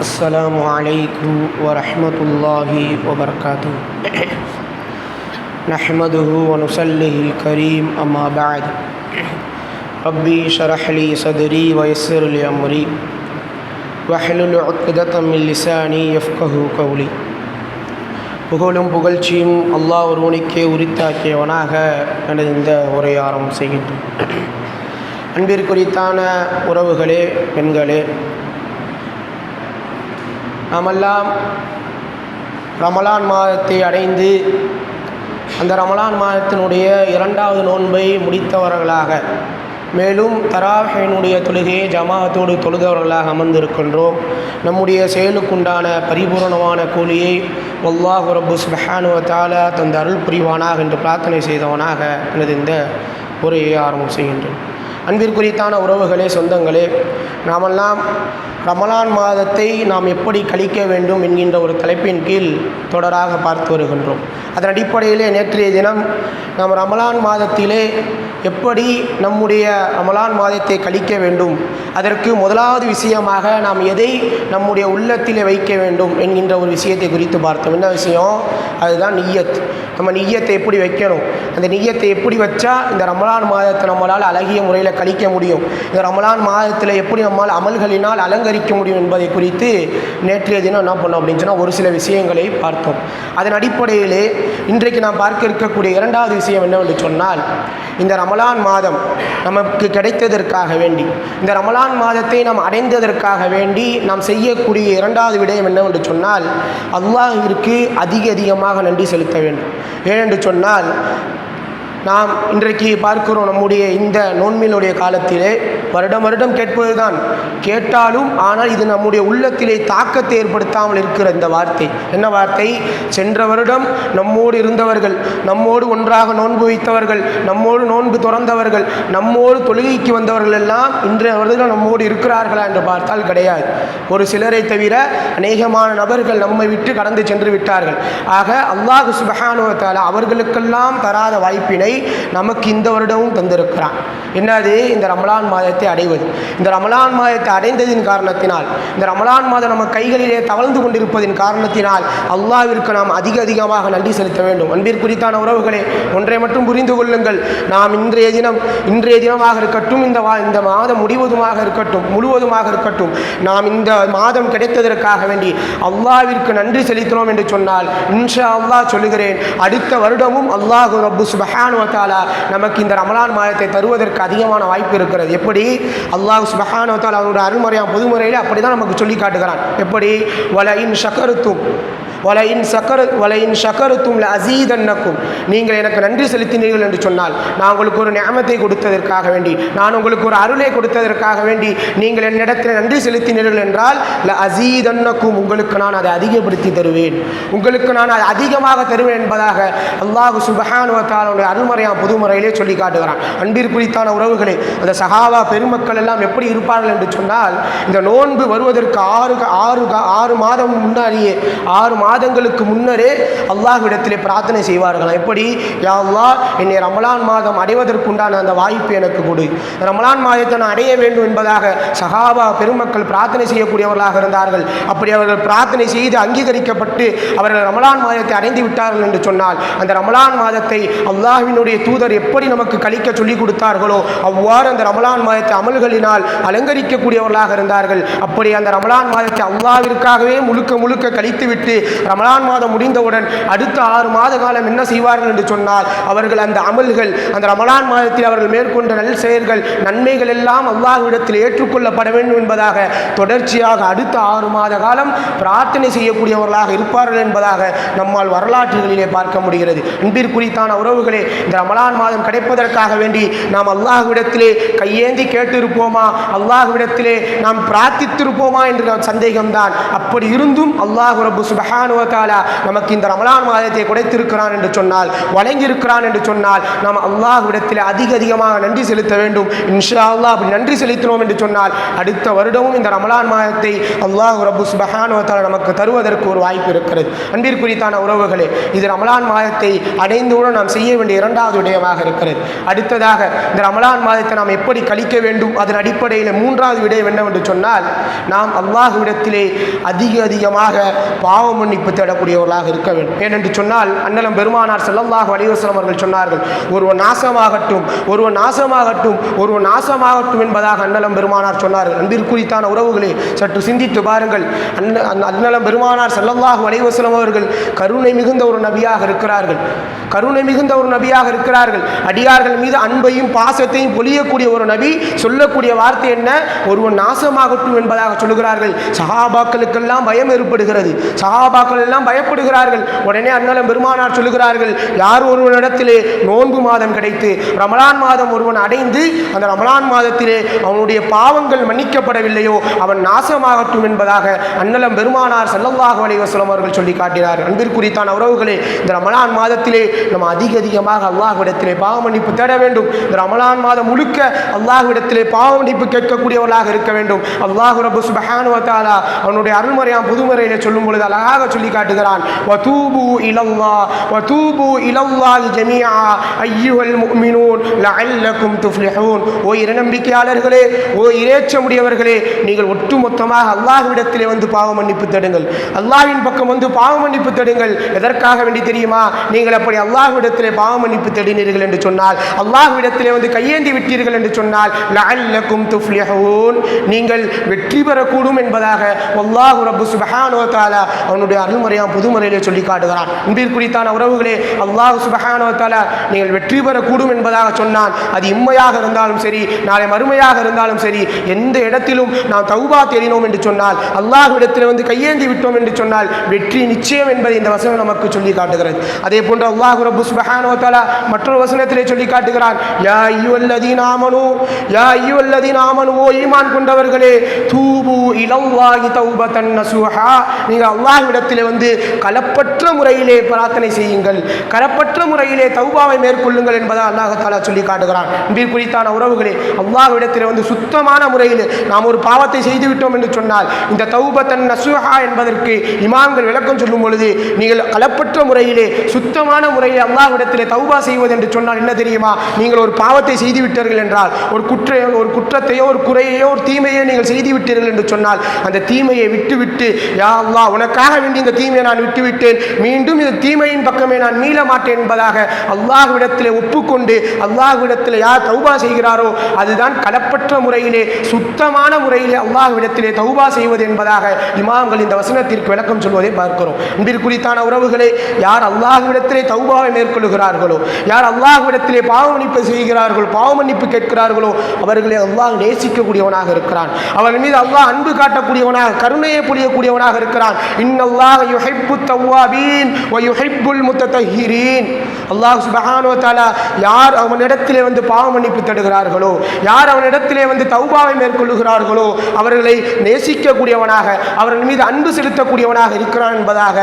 السلام عليكم ورحمة الله وبركاته نحمده ونصليه الكريم أما بعد ربي شرح لي صدري ويسر لي أمري واحلل عقدة من لساني يفقه قولي புகழும் புகழ்ச்சியும் அல்லாஹ் ஒருவனுக்கே உரித்தாக்கியவனாக எனது இந்த உரையை ஆரம்பம் செய்கின்றேன் அன்பிற்குரித்தான உறவுகளே பெண்களே நாமெல்லாம் ரமலான் மாதத்தை அடைந்து அந்த ரமலான் மாதத்தினுடைய இரண்டாவது நோன்பை முடித்தவர்களாக மேலும் தராஹினுடைய தொழுகையை ஜமாஅத்தோடு தொழுதவர்களாக அமர்ந்திருக்கின்றோம். நம்முடைய செயலுக்குண்டான பரிபூரணமான கூலியை வல்லாஹு ரபு சுபஹானுவ தந்த அருள் புரிவானாக என்று பிரார்த்தனை செய்தவனாக எனது இந்த உரையை ஆரம்பம் செய்கின்றேன். அன்பிற்குரித்தான உறவுகளே சொந்தங்களே நாமெல்லாம் ரமலான் மாதத்தை நாம் எப்படி கழிக்க வேண்டும் என்கின்ற ஒரு தலைப்பின் கீழ் தொடராக பார்த்து வருகின்றோம். அதன் அடிப்படையிலே நேற்றைய தினம் நாம் ரமலான் மாதத்திலே எப்படி நம்முடைய ரமலான் மாதத்தை கழிக்க வேண்டும்? அதற்கு முதலாவது விஷயமாக நாம் எதை நம்முடைய உள்ளத்திலே வைக்க வேண்டும் என்கின்ற ஒரு விஷயத்தை குறித்து பார்த்தோம். என்ன விஷயம்? அதுதான் நீயத் நம்ம நிய்யத்தை எப்படி வைக்கணும்? அந்த நிய்யத்தை எப்படி வச்சா இந்த ரமலான் மாதத்தை நம்மளால் அழகிய முறையில் கழிக்க முடியும்? இந்த ரமலான் மாதத்தில் எப்படி நம்மால் அமல்களினால் அலங்கரிக்க முடியும் என்பதை குறித்து நேற்றைய தினம் என்ன பண்ணோம் அப்படின்னு சொன்னால் ஒரு சில விஷயங்களை பார்த்தோம். அதன் அடிப்படையிலே இன்றைக்கு நாம் பார்க்க இருக்கக்கூடிய இரண்டாவது விஷயம் என்னவென்று சொன்னால் இந்த ரமலான் மாதம் நமக்கு கிடைத்ததற்காக வேண்டி இந்த ரமலான் மாதத்தை நாம் அடைந்ததற்காக வேண்டி நாம் செய்யக்கூடிய இரண்டாவது விடயம் என்னவென்று சொன்னால் அல்லாஹிற்கு அதிக அதிகமாக நன்றி செலுத்த வேண்டும். ஏனென்று சொன்னால் நாம் இன்றைக்கு பார்க்கிறோம் நம்முடைய இந்த நோன்மையினுடைய காலத்திலே வருடம் வருடம் கேட்பதுதான். கேட்டாலும் ஆனால் இது நம்முடைய உள்ளத்திலே தாக்கத்தை ஏற்படுத்தாமல் இருக்கிற இந்த வார்த்தை. என்ன வார்த்தை? சென்ற வருடம் நம்மோடு இருந்தவர்கள் நம்மோடு ஒன்றாக நோன்பு வைத்தவர்கள் நம்மோடு நோன்பு துறந்தவர்கள் நம்மோடு தொழுகைக்கு வந்தவர்கள் எல்லாம் இன்றைய வருடம் நம்மோடு இருக்கிறார்களா என்று பார்த்தால் கிடையாது. ஒரு சிலரை தவிர அநேகமான நபர்கள் நம்மை விட்டு கடந்து சென்று விட்டார்கள். ஆக அல்லாஹு சுபஹானுவத்தால் அவர்களுக்கெல்லாம் தராத வாய்ப்பினை நமக்கு இந்த வருடமும் தந்திருக்கிறான். என்னது? இந்த ரமலான் மாதத்தை அடைவது. இந்த ரமலான் மாதத்தை அடைந்ததின் காரணத்தினால் இந்த ரமலான் மாதம் நம்ம கைகளிலே தவழ்ந்து கொண்டிருப்பதின் காரணத்தினால் அல்லாவிற்கு நாம் அதிக அதிகமாக நன்றி செலுத்த வேண்டும். அன்பிற்குறித்தான உறவுகளே ஒன்றை மட்டும் புரிந்து கொள்ளுங்கள். நாம் இன்றைய தினம் இன்றைய தினமாக இருக்கட்டும் இந்த வா இந்த மாதம் முடிவதுமாக இருக்கட்டும் முழுவதுமாக இருக்கட்டும் நாம் இந்த மாதம் கிடைத்ததற்காக வேண்டி அல்லாவிற்கு நன்றி செலுத்தினோம் என்று சொன்னால் இன்ஷா அல்லாஹ் சொல்லுகிறேன் அடுத்த வருடமும் அல்லாஹு ரப்பு சுபஹானு தாலா நமக்கு இந்த ரமலான் மாதத்தை தருவதற்கு அதிகமான வாய்ப்பு இருக்கிறது. எப்படி? அல்லாஹ் சுபஹானு அவனுடைய அருள்முறையான பொதுமுறையில் அப்படி தான் நமக்கு சொல்லி காட்டுகிறான். எப்படி? வல இன் ஷக்கருத்தும் வலையின் சக்கர வலையின் ஷக்கருத்தும் அசீதன்னக்கும் நீங்கள் எனக்கு நன்றி செலுத்தினீர்கள் என்று சொன்னால் நான் உங்களுக்கு ஒரு நியமத்தை கொடுத்ததற்காக வேண்டி நான் உங்களுக்கு ஒரு அருளை கொடுத்ததற்காக வேண்டி நீங்கள் என்னிடத்தில் நன்றி செலுத்தினீர்கள் என்றால் ல அசீதன்னக்கும் உங்களுக்கு நான் அதை அதிகப்படுத்தி தருவேன். உங்களுக்கு நான் அதை அதிகமாக தருவேன் என்பதாக அல்லாஹு சுபஹானுவத்தாலுடைய அருள்முறையாக புதுமுறையிலே சொல்லி காட்டுகிறான். அன்பிற்குறித்தான உறவுகளே அந்த சகாவா பெருமக்கள் எல்லாம் எப்படி இருப்பார்கள் என்று சொன்னால் இந்த நோன்பு வருவதற்கு ஆறு ஆறு ஆறு மாதம் முன்னாடியே ஆறு மாதங்களுக்கு முன்னரே அல்லாஹ்விடத்திலே பிரார்த்தனை செய்வார்களாம். எப்படி? யா அல்லாஹ் என்னை ரமலான் மாதம் அடைவதற்குண்டான அந்த வாய்ப்பு எனக்கு கொடு. ரமலான் மாதத்தை நான் அடைய வேண்டும் என்பதாக சஹாபா பெருமக்கள் பிரார்த்தனை செய்யக்கூடியவர்களாக இருந்தார்கள். அப்படி அவர்கள் பிரார்த்தனை செய்து அங்கீகரிக்கப்பட்டு அவர்கள் ரமலான் மாதத்தை அடைந்து விட்டார்கள் என்று சொன்னால் அந்த ரமலான் மாதத்தை அல்லாஹினுடைய தூதர் எப்படி நமக்கு கழிக்க சொல்லிக் கொடுத்தார்களோ அவ்வாறு அந்த ரமலான் மாதத்தை அமல்களினால் அலங்கரிக்கக்கூடியவர்களாக இருந்தார்கள். அப்படி அந்த ரமலான் மாதத்தை அல்லாவிற்காகவே முழுக்க முழுக்க கழித்துவிட்டு ரமலான் மாதம் முடிந்தவுடன் அடுத்த ஆறு மாத காலம் என்ன செய்வார்கள் என்று சொன்னால் அவர்கள் அந்த அமல்கள் அந்த ரமலான் மாதத்தில் அவர்கள் மேற்கொண்ட நல் செயல்கள் நன்மைகள் எல்லாம் அல்லாஹ்விடத்தில் ஏற்றுக்கொள்ளப்பட வேண்டும் என்பதாக தொடர்ச்சியாக அடுத்த ஆறு மாத காலம் பிரார்த்தனை செய்யக்கூடியவர்களாக இருப்பார்கள் என்பதாக நம்மால் வரலாற்றுகளிலே பார்க்க முடிகிறது. அன்பிற்குறித்தான உறவுகளே இந்த ரமலான் மாதம் கிடைப்பதற்காக வேண்டி நாம் அல்லாஹ்விடத்திலே கையேந்தி கேட்டிருப்போமா? அல்லாஹ்விடத்திலே நாம் பிரார்த்தித்திருப்போமா என்ற சந்தேகம்தான். அப்படி இருந்தும் அல்லாஹ் ரபு சுபஹான் சுபஹானுவத்தாலா நமக்கு இந்த ரமலான் மாதத்தை குடைத்திருக்கிறான் என்று சொன்னால் வழங்கியிருக்கிறான் என்று சொன்னால் நாம் அல்லாஹ்விடத்தில் அதிக அதிகமாக நன்றி செலுத்த வேண்டும். இன்ஷா அல்லாஹ் அப்படி நன்றி செலுத்தினோம் என்று சொன்னால் அடுத்த வருடமும் இந்த ரமலான் மாதத்தை அல்லாஹ் ரபு சுபஹானுவத்தாலா நமக்கு தருவதற்கு ஒரு வாய்ப்பு இருக்கிறது. அன்பிற்குரித்தான உறவுகளே இது ரமலான் மாதத்தை அடைந்தவுடன் நாம் செய்ய வேண்டிய இரண்டாவது விடயமாக இருக்கிறது. அடுத்ததாக இந்த ரமலான் மாதத்தை நாம் எப்படி கழிக்க வேண்டும்? அதன் அடிப்படையில் மூன்றாவது விடயம் என்னவென்று சொன்னால் நாம் அல்லாஹ்விடத்திலே அதிக அதிகமாக பாவ மன்னிப்பு தேடக்கூடியவர்களாக இருக்க வேண்டும். ஏனென்று சொன்னால் அண்ணலம் பெருமானார் ஸல்லல்லாஹு வலிவசலம் அவர்கள் சொன்னார்கள் ஒருவன் நாசமாகட்டும் ஒருவன் நாசமாகட்டும் ஒருவன் நாசமாகட்டும் என்பதாக அண்ணலம் பெருமானார் சொன்னார்கள். அன்பிற்குறித்தான உறவுகளே சற்று சிந்தித்து பாருங்கள். அண்ண அண்ணலம் பெருமானார் ஸல்லல்லாஹு வலிவசலம் அவர்கள் கருணை மிகுந்த ஒரு நபியாக இருக்கிறார்கள். கருணை மிகுந்த ஒரு நபியாக இருக்கிறார்கள். அடியார்கள் மீது அன்பையும் பாசத்தையும் பொழியக்கூடிய ஒரு நபி சொல்லக்கூடிய வார்த்தை என்ன? ஒருவன் நாசமாகட்டும் என்பதாக சொல்லுகிறார்கள். சஹாபாக்களுக்கெல்லாம் பயம் ஏற்படுகிறது. சஹாபாக்கள் எல்லாம் பயப்படுகிறார்கள். உடனே அண்ணலம் பெருமானார் சொல்லுகிறார்கள் யார் ஒருவனிடத்திலே நோன்பு மாதம் கிடைத்து ரமலான் மாதம் ஒருவன் அடைந்து அந்த ரமலான் மாதத்திலே அவனுடைய பாவங்கள் மன்னிக்கப்படவில்லையோ அவன் நாசமாகட்டும் என்பதாக அண்ணலம் பெருமானார் ஸல்லல்லாஹு வலைவசலம் அவர்கள் சொல்லி காட்டினார். அன்பிற்குரித்தான உறவுகளே இந்த ரமலான் மாதத்திலே நம்ம அதிக அதிகமாக அல்லாஹ்விடத்திலே பாவ மன்னிப்பு தேட வேண்டும். இந்த ரமலான் மாதம் முழுக்க அல்லாஹ்விடத்திலே பாவ மன்னிப்பு கேட்கக்கூடியவர்களாக இருக்க வேண்டும். அல்லாஹு ரபு சுபஹானுவத்தாலா அவனுடைய அருள்மறையாம் புதுமுறையில சொல்லும் பொழுது அழகாக சொல்லி காட்டுகிறான் வதூபு இலல்லாஹ் வதூபு இலல்லாஹி ஜமீஆ அய்யுஹல் முஃமினூன் லஅல்லக்கும் துஃப்லிஹூன் ஓ இறைநம்பிக்கையாளர்களே ஓ இறைச்சமுடையவர்களே நீங்கள் ஒட்டுமொத்தமாக அல்லாஹ்விடத்திலே வந்து பாவ மன்னிப்பு தேடுங்கள் அல்லாஹ்வின் பக்கம் வந்து பாவ மன்னிப்பு தேடுங்கள் எதற்காக வேண்டி தெரியுமா நீங்கள் அப்படி அல்லாஹ்விடத்திலே பாவ மன்னிப்பு தேடினீர்கள் என்று சொன்னால் அல்லாஹ்விடத்திலே வந்து கையேந்தி விட்டீர்கள் என்று சொன்னால் லஅல்லக்கும் துஃப்லிஹூன் நீங்கள் வெற்றி பெறக்கூடும் என்பதாக அல்லாஹ் ரப்பு சுபஹானோ தாலா அவனுடைய அவனுடைய புது முறையிலே சொல்லி காட்டுகிறான். அன்பிற்குரித்தான உறவுகளே அல்லாஹ் சுப்ஹானஹு நீங்கள் வெற்றி பெறக்கூடும் என்பதாக சொன்னான். அது இம்மையாக இருந்தாலும் சரி நாளை மறுமையாக இருந்தாலும் சரி எந்த இடத்திலும் நாம் தௌபா தேடினோம் என்று சொன்னால் அல்லாஹ்விடத்தில் வந்து கையேந்தி விட்டோம் என்று சொன்னால் வெற்றி நிச்சயம் என்பதை இந்த வசனம் நமக்கு சொல்லி காட்டுகிறது. அதே போன்று அல்லாஹ் ரபு சுப்ஹானஹு மற்றொரு வசனத்திலே சொல்லி காட்டுகிறான். யா ஐயுவல்லதி நாமனு யா ஐயுவல்லதி ஆமனு ஓ ஈமான் கொண்டவர்களே தூபு இலல்லாஹி தௌபத்தன் நசுஹா. நீங்கள் அல்லாஹ்விடத்திலே வந்து கலப்பற்ற முறையிலே பிரார்த்தனை செய்யுங்கள். கலப்பற்ற முறையிலே தௌபாவை மேற்கொள்ளுங்கள் என்பதை அல்லாஹாலா சொல்லி காட்டுகிறான். என்பது குறித்தான உறவுகளே அல்லாஹ்விடத்தில் வந்து சுத்தமான முறையில் நாம் ஒரு பாவத்தை செய்துவிட்டோம் என்று சொன்னால் இந்த தௌபத்தன் நசுஹா என்பதற்கு இமாம்கள் விளக்கம் சொல்லும் பொழுது நீங்கள் கலப்பற்ற முறையிலே சுத்தமான முறையில் அல்லாஹ்விடத்தில் தௌபா செய்வது என்று சொன்னால் என்ன தெரியுமா? நீங்கள் ஒரு பாவத்தை செய்துவிட்டீர்கள் என்றால் ஒரு குற்ற ஒரு குற்றத்தையோ ஒரு குறையையோ ஒரு தீமையோ நீங்கள் செய்துவிட்டீர்கள் என்று சொன்னால் அந்த தீமையை விட்டுவிட்டு யா அல்லாஹ் உனக்காக வேண்டி இந்த தீமையை நான் விட்டுவிட்டேன். மீண்டும் இந்த தீமையின் பக்கமே நான் மீள மாட்டேன் என்பதாக அல்லாஹ்விடத்திலே ஒப்புக்கொண்டு அல்லாஹ்விடத்திலே யார் தௌபா செய்கிறாரோ அதுதான் கடப்பற்ற முறையிலே சுத்தமான முறையிலே அல்லாஹ்விடத்திலே தௌபா செய்வது என்பதாக இமாம்கள் இந்த வசனத்திற்கு விளக்கம் சொல்வதை பார்க்கிறோம். குறித்தான உறவுகளே யார் அல்லாஹ்விடத்திலே தௌபாவை மேற்கொள்கிறார்களோ யார் அல்லாஹ்விடத்திலே பாவ மன்னிப்பு செய்கிறார்களோ பாவ மன்னிப்பு கேட்கிறார்களோ அவர்களை அல்லாஹ் நேசிக்கக்கூடியவனாக இருக்கிறான். அவர்கள் மீது அல்லாஹ் அன்பு காட்டக்கூடியவனாக கருணையை புரியக்கூடியவனாக இருக்கிறான். இன்னல்லா الله يحب التوابين ويحب المتطهرين. அல்லாஹ் சுப்ஹானஹு வ யார் அவனிடத்திலே வந்து பாவ மன்னிப்பு தடுகிறார்களோ யார் அவனிடத்திலே வந்து தௌபாவை மேற்கொள்ளுகிறார்களோ அவர்களை நேசிக்கக்கூடியவனாக அவர்கள் மீது அன்பு செலுத்தக்கூடியவனாக இருக்கிறான் என்பதாக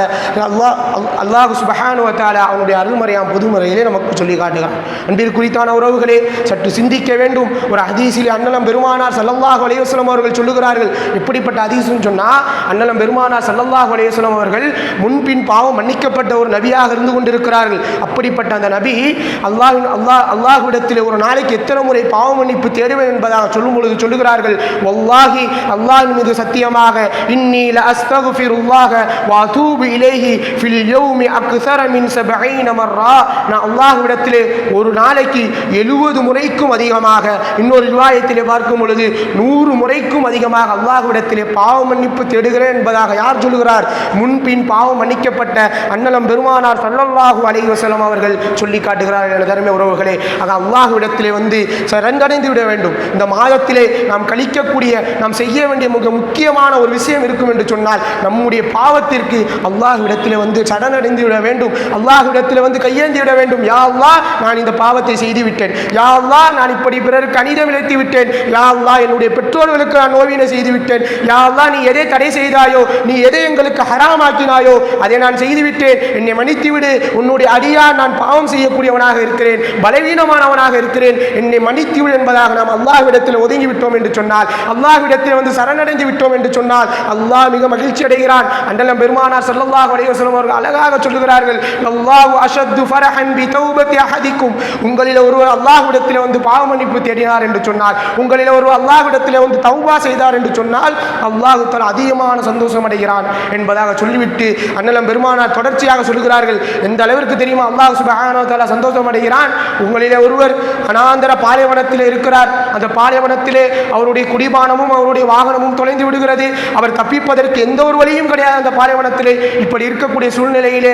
அல்லாஹ் அல்லாஹ் சுப்ஹானஹு அவனுடைய அருள்முறையாம் பொதுமுறையிலே நமக்கு சொல்லி காட்டுகிறான். அன்பில் குறித்தான உறவுகளே சற்று சிந்திக்க வேண்டும். ஒரு ஹதீஸிலே அன்னலம் பெருமானார் சல்லல்லாஹ் அலைஹி அவர்கள் சொல்லுகிறார்கள். இப்படிப்பட்ட அதிசயம் சொன்னால் அன்னலம் பெருமானார் சல்லல்லாஹ் அலைஹி அவர்கள் முன்பின் பாவம் மன்னிக்கப்பட்ட ஒரு நபியாக இருந்து கொண்டிருக்கிறார்கள். அப்படிப்பட்ட அந்த நபி அல்லாஹ் அல்லாஹ் அல்லாஹ்விடத்தில் ஒரு நாளைக்கு எத்தனை முறை பாவ மன்னிப்பு தேடுவேன் என்பதாக சொல்லும் பொழுது சொல்லுகிறார்கள் வல்லாஹி அல்லாஹின் மீது சத்தியமாக இன்னி ல அஸ்தகுஃபிருல்லாஹ வ அதூபு இலைஹி ஃபில் யௌமி அக்ஸர மின் சபஈன மர்ரா. நான் அல்லாஹ்விடத்திலே ஒரு நாளைக்கு எழுபது முறைக்கும் அதிகமாக இன்னொரு ரிவாயத்திலே பார்க்கும் பொழுது நூறு முறைக்கும் அதிகமாக அல்லாஹ்விடத்திலே பாவ மன்னிப்பு தேடுகிறேன் என்பதாக யார் சொல்லுகிறார்? முன்பின் பாவம் மன்னிக்கப்பட்ட அன்னலம் பெருமானார் சல்லல்லாஹு அலைவசலம் அவர்கள். அவர்கள் சொல்லி காட்டுகிறார்கள் தருமை உறவுகளே. ஆக அல்லாஹுவிடத்திலே வந்து சரண்டடைந்து விட வேண்டும். இந்த மாதத்திலே நாம் கழிக்கக்கூடிய நாம் செய்ய வேண்டிய மிக முக்கியமான ஒரு விஷயம் இருக்கும் என்று சொன்னால் நம்முடைய பாவத்திற்கு அல்லாஹ்விடத்திலே வந்து சடனடைந்து விட வேண்டும். அல்லாஹ்விடத்திலே வந்து கையேந்தி விட வேண்டும். யா அல்லா நான் இந்த பாவத்தை செய்து விட்டேன். யா அல்லா நான் இப்படி பிறருக்கு அநீதம் இழைத்து விட்டேன். யா அல்லா என்னுடைய பெற்றோர்களுக்கு நான் நோவினை செய்து விட்டேன். யா அல்லா நீ எதை தடை செய்தாயோ நீ எதை எங்களுக்கு ஹராமாக்கினாயோ அதை நான் செய்து விட்டேன். என்னை மன்னித்து விடு. உன்னுடைய அடியா நான் பாவம் செய்யக்கூடியவனாக இருக்கிறேன் பலவீனமானவனாக இருக்கிறேன். என்னை மன்னித்துவிடு என்பதாக நாம் அல்லாஹ்விடத்தில் ஒதுங்கி விட்டோம் என்று சொன்னால் அல்லாஹ்விடத்தில் வந்து சரணடைந்து விட்டோம் என்று சொன்னால் அல்லாஹ் மிக மகிழ்ச்சி அடைகிறான். அண்டலம் பெருமானார் ஸல்லல்லாஹு அலைஹி அவர்கள் அழகாக சொல்லுகிறார்கள் அல்லாஹு அஷத்து ஃபரஹன் பி தௌபத்தி அஹதிக்கும். உங்களில் ஒருவர் அல்லாஹ்விடத்தில் வந்து பாவ மன்னிப்பு தேடினார் என்று சொன்னால் உங்களில் ஒருவர் அல்லாஹ்விடத்தில் வந்து தௌபா செய்தார் என்று சொன்னால் அல்லாஹு தன் அதிகமான சந்தோஷம் அடைகிறான் என்பதாக சொல்லிவிட்டு அண்ணலம் பெருமானார் தொடர்ச்சியாக சொல்கிறார்கள் எந்த அளவிற்கு தெரியுமா அல்லாஹ் சுப்ஹானஹு வ சந்தோஷம் அடைகிறான் உங்களிலே ஒருவர் அனாந்தர பாலைவனத்தில் இருக்கிறார். அந்த பாலைவனத்திலே அவருடைய குடிபானமும் அவருடைய வாகனமும் தொலைந்து விடுகிறது. அவர் தப்பிப்பதற்கு எந்த ஒரு வழியும் கிடையாது அந்த பாலைவனத்திலே. இப்படி இருக்கக்கூடிய சூழ்நிலையிலே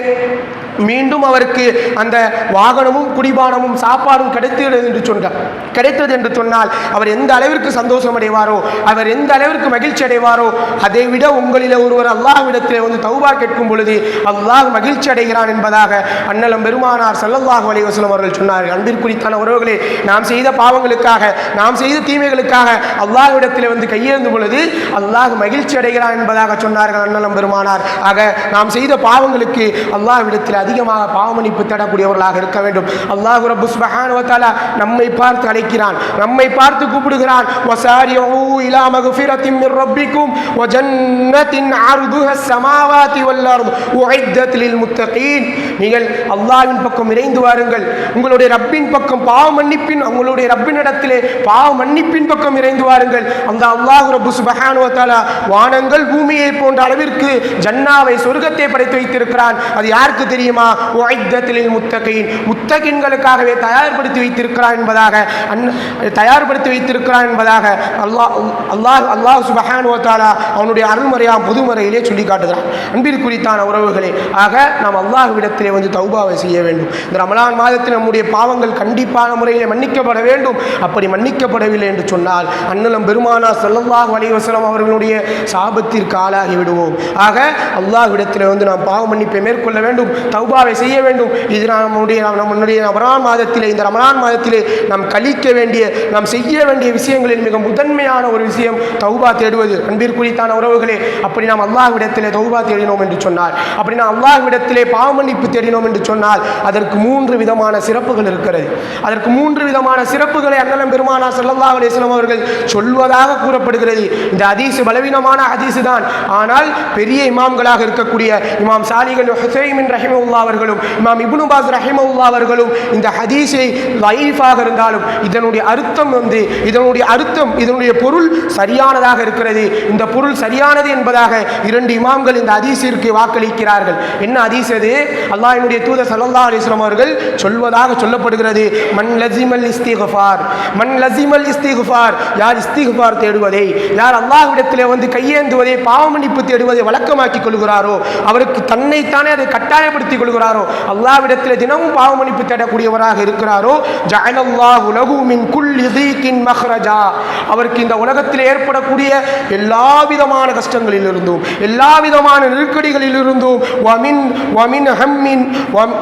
மீண்டும் அவருக்கு அந்த வாகனமும் குடிபானமும் சாப்பாடும் கிடைத்தது என்று சொன்னார் கிடைத்தது என்று சொன்னால் அவர் எந்த அளவிற்கு சந்தோஷம் அடைவாரோ அவர் எந்த அளவிற்கு மகிழ்ச்சி அடைவாரோ அதை விட உங்களில் ஒருவர் அல்லாஹ்விடத்தில் வந்து தௌபா கேட்கும் பொழுது அல்லாஹ் மகிழ்ச்சி அடைகிறான் என்பதாக அன்னலம் பெருமானார் ஸல்லல்லாஹு வலிவசலம் அவர்கள் சொன்னார்கள். அன்பிற்குறித்தான உறவுகளே நாம் செய்த பாவங்களுக்காக நாம் செய்த தீமைகளுக்காக அல்லாஹ்விடத்தில் வந்து கையேந்தும் பொழுது அல்லாஹ் மகிழ்ச்சி அடைகிறான் என்பதாக சொன்னார்கள் அன்னலம் பெருமானார். ஆக நாம் செய்த பாவங்களுக்கு அல்லாஹ்விடத்தில் அதிகமாக பாவமன்னிப்பு தேடக்கூடியவர்களாக இருக்க வேண்டும். அல்லாஹு ரபு சுபஹானுவத்தால நம்மை பார்த்து அழைக்கிறான். நம்மை பார்த்து கூப்பிடுகிறான். வசாரியூ இலா மக்ஃபிரத்தின் மிர் ரப்பிக்கும் வ ஜன்னத்தின் அர்துஹா ஸமாவாதி வல் அர்து முத்தகீன். நீங்கள் அல்லாஹ்வின் பக்கம் விரைந்து வாருங்கள். உங்களுடைய ரப்பின் பக்கம் பாவ மன்னிப்பின் உங்களுடைய ரப்பினிடத்திலே பாவ மன்னிப்பின் பக்கம் விரைந்து வாருங்கள். அந்த அல்லாஹ் ரப்பு சுபஹானுவத்தால வானங்கள் பூமியை போன்ற அளவிற்கு ஜன்னாவை சொர்க்கத்தை படைத்து வைத்திருக்கிறான். அது யாருக்கு தெரியுமா? உஐத்தத்தில் முத்தகையின் முத்தகின்களுக்காகவே தயார்படுத்தி வைத்திருக்கிறான் என்பதாக அன் தயார்படுத்தி வைத்திருக்கிறான் என்பதாக அல்லாஹ் அல்லாஹ் அல்லாஹ் சுபஹானு அவனுடைய அருள்முறையாம் பொதுமுறையிலே சொல்லி காட்டுகிறான் அன்பிற்குறித்தான உறவுகளே ஆக நாம் அல்லாஹ்விடத்திலே வந்து தௌபாவை செய்ய வேண்டும். இந்த ரமலான் மாதத்தில் நம்முடைய பாவங்கள் கண்டிப்பான முறையில் மன்னிக்கப்பட வேண்டும். அப்படி மன்னிக்கப்படவில்லை என்று சொன்னால் அன்னலம் பெருமானா செல்லல்லாஹ் அலைஹி அவர்களுடைய சாபத்திற்கு ஆளாகி விடுவோம். ஆக அல்லாஹ்விடத்தில் வந்து நாம் பாவ மன்னிப்பை மேற்கொள்ள வேண்டும். தௌபாவை செய்ய வேண்டும். இது நம்முடைய நம்முடைய ரமலான் மாதத்திலே இந்த ரமலான் மாதத்திலே நாம் கழிக்க வேண்டிய நாம் செய்ய வேண்டிய விஷயங்களில் மிக முதன்மையான ஒரு விஷயம் தௌபா தேடுவது. அன்பிற்குறித்தான உறவுகளே அப்படி நாம் அல்லாஹ்விடத்திலே தௌபா தேடினோம் என்று சொன்னார் அப்படி நாம் அல்லாஹ்விடத்திலே பாவமன்னிப்பு தேடினோம் என்று சொன்னால் அதற்கு மூன்று விதமான சிறப்புகள் இருக்கிறது. அதற்கு மூன்று விதமான சிறப்புகளை அண்ணலம் பெருமானா ஸல்லல்லாஹு அலைஹி அவர்கள் சொல்வதாக கூறப்படுகிறது. இந்த அதிசு பலவீனமான அதிசு தான் ஆனால் பெரிய இமாம்களாக இருக்கக்கூடிய இமாம் சாலிகள் ஹுசைமின் ரஹிமவுல்லா அவர்களும் இமாம் இபுனுபாஸ் ரஹிமவுல்லா அவர்களும் இந்த ஹதீஸை லைஃபாக இருந்தாலும் இதனுடைய அர்த்தம் வந்து இதனுடைய அர்த்தம் இதனுடைய பொருள் சரியானதாக இருக்கிறது. இந்த பொருள் சரியானது என்பதாக இரண்டு இமாம்கள் இந்த ஹதீஸிற்கு வாக்களிக்கிறார்கள். என்ன ஹதீஸ் அது? அல்லாஹினுடைய தூதர் சல்லா அலிஸ்லாம் அவர்கள் சொல்வதாக சொல்லப்படுகிறது. மண் லசிமல் இஸ்திகுஃபார் மண் லசிமல் இஸ்திகுஃபார் யார் இஸ்திகுஃபார் தேடுவதை யார் அல்லாஹ்விடத்தில் வந்து கையேந்துவதை பாவமன்னிப்பு தேடுவதை வழக்கமாக்கிக் கொள்கிறாரோ அவருக்கு தன்னைத்தானே அதை கட்டாயப்படுத்தி கட்டாயப்படுத்திக் கொள்கிறாரோ? அல்லாவிடத்தில் தினமும் பாவமன்னிப்பு தேடக்கூடியவராக இருக்கிறாரோ? ஜஅலல்லாஹு லஹு மின் மஹ்ரஜா. அவருக்கு இந்த உலகத்தில் ஏற்படக்கூடிய எல்லா விதமான கஷ்டங்களிலிருந்தும் எல்லா விதமான நெருக்கடிகளிலிருந்தும் வமின் வமின் ஹம்மின் வம்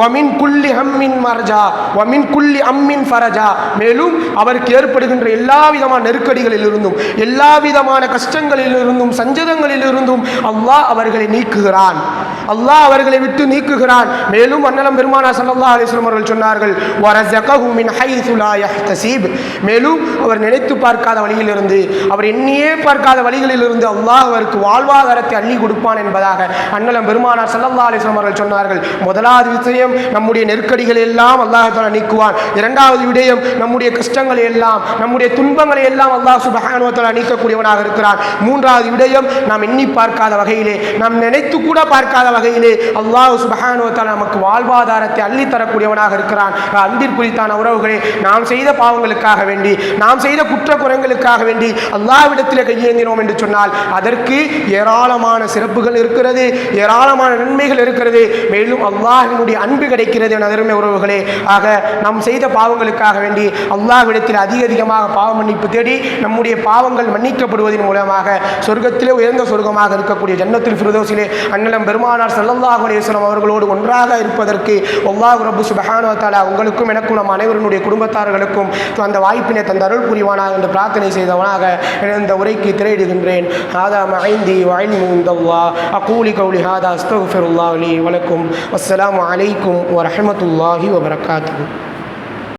வமின் குல்லி ஹம்மின் மரஜா வமின் குல்லி அம்மின் ஃபரஜா. மேலும் அவருக்கு ஏற்படுகின்ற எல்லா விதமான நெருக்கடிகளிலிருந்தும் எல்லா விதமான கஷ்டங்களிலிருந்தும் சஞ்சதங்களிலிருந்தும் அல்லாஹ் அவர்களை நீக்குகிறான். அல்லாஹ் அவர்களை விட்டு நீக்குகிறான். மேலும் அன்னலம் பெருமானா ஸல்லல்லாஹு அலிஸ்லம் அவர்கள் சொன்னார்கள் மேலும் அவர் நினைத்து பார்க்காத வழியிலிருந்து அவர் எண்ணியே பார்க்காத வழிகளிலிருந்து அல்லாஹ் அவருக்கு வாழ்வாதாரத்தை அள்ளி கொடுப்பான் என்பதாக அன்னலம் பெருமானார் ஸல்லல்லாஹு அலிஸ்லம் அவர்கள் சொன்னார்கள். முதலாவது விஷயம் நம்முடைய நெருக்கடிகள் எல்லாம் அல்லாஹால நீக்குவான். இரண்டாவது விடயம் நம்முடைய கஷ்டங்களை எல்லாம் நம்முடைய துன்பங்களை எல்லாம் அல்லாஹ் சுப்ஹானஹு நீக்கக்கூடியவனாக இருக்கிறான். மூன்றாவது விடயம் நாம் எண்ணி பார்க்காத வகையிலே நாம் நினைத்து கூட பார்க்காத வகையிலே அல்லாஹ் சுபஹானுவத்தால் நமக்கு வாழ்வாதாரத்தை அள்ளி தரக்கூடியவனாக இருக்கிறான். அன்பிற்குறித்தான உறவுகளே நாம் செய்த பாவங்களுக்காக வேண்டி நாம் செய்த குற்ற குறைங்களுக்காக வேண்டி அல்லாவிடத்தில் கையேந்தினோம் என்று சொன்னால் அதற்கு ஏராளமான சிறப்புகள் இருக்கிறது ஏராளமான நன்மைகள் இருக்கிறது. மேலும் அல்லாஹினுடைய அன்பு கிடைக்கிறது என அருமை உறவுகளே. ஆக நாம் செய்த பாவங்களுக்காக வேண்டி அல்லாஹ்விடத்தில் அதிக அதிகமாக பாவ மன்னிப்பு தேடி நம்முடைய பாவங்கள் மன்னிக்கப்படுவதன் மூலமாக சொர்க்கத்திலே உயர்ந்த சொர்க்கமாக இருக்கக்கூடிய ஜன்னத்தில் ஃபிரதோசிலே அண்ணலம் பெருமானார் ஸல்லல்லாஹு அலைஹி அவர்களோடு ஒன்றாக இருப்பதற்கு ஒவ்வாவு ரபு சுப்ஹானஹு உங்களுக்கும் எனக்கும் நம் அனைவருடைய குடும்பத்தார்களுக்கும் அந்த வாய்ப்பினை தந்த அருள் புரிவானாக என்று பிரார்த்தனை செய்தவனாக இந்த உரைக்கு திரையிடுகின்றேன். ஹாதா மைந்தி வாயில் இந்தல்லா அகூலி கௌலி ஹாதா அஸ்தகுஃபிருல்லாஹ் லி வலக்கும் அஸ்ஸலாமு அலைக்கும் வரஹ்மத்துல்லாஹி வபரகாத்து